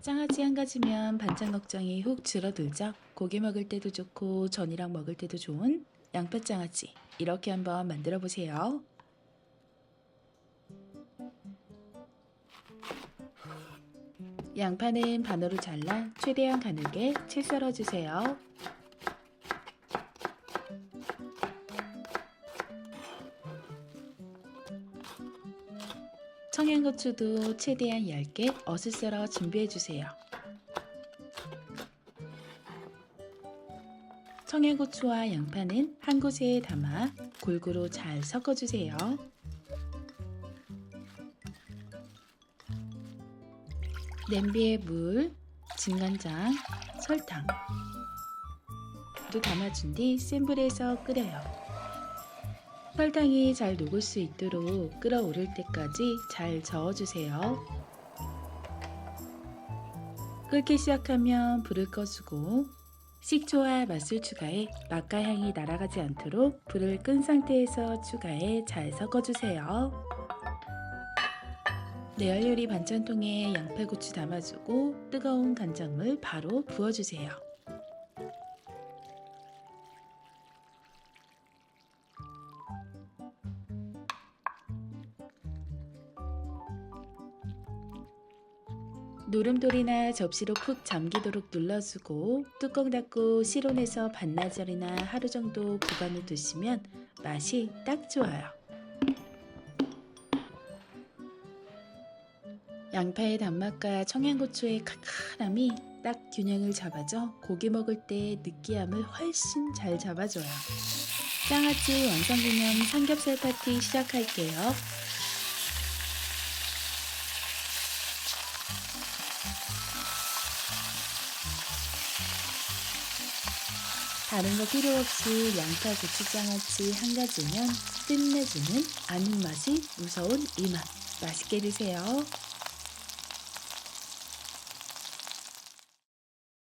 장아찌 한 가지면 반찬 걱정이 훅 줄어들죠. 고기 먹을 때도 좋고 전이랑 먹을 때도 좋은 양파장아찌 이렇게 한번 만들어 보세요. 양파는 반으로 잘라 최대한 가늘게 채 썰어 주세요. 청양고추도 최대한 얇게 어슷 썰어 준비해 주세요. 청양고추와 양파는 한 곳에 담아 골고루 잘 섞어 주세요. 냄비에 물, 진간장, 설탕 도 담아준 뒤 센 불에서 끓여요. 설탕이 잘 녹을 수 있도록 끓어오를 때까지 잘 저어주세요. 끓기 시작하면 불을 꺼주고 식초와 맛술 추가해 맛과 향이 날아가지 않도록 불을 끈 상태에서 추가해 잘 섞어주세요. 내열 요리 반찬통에 양파 고추 담아주고 뜨거운 간장물 바로 부어주세요. 노름돌이나 접시로 푹 잠기도록 눌러주고 뚜껑 닫고 실온에서 반나절이나 하루 정도 보관해 두시면 맛이 딱 좋아요. 양파의 단맛과 청양고추의 칼칼함이 딱 균형을 잡아줘 고기 먹을 때 느끼함을 훨씬 잘 잡아줘요. 장아찌 완성기념 삼겹살 파티 시작할게요. 다른 거 필요 없이 양파 고추장아찌 한 가지면 끝내주는 아는 맛이 무서운 이 맛. 맛있게 드세요.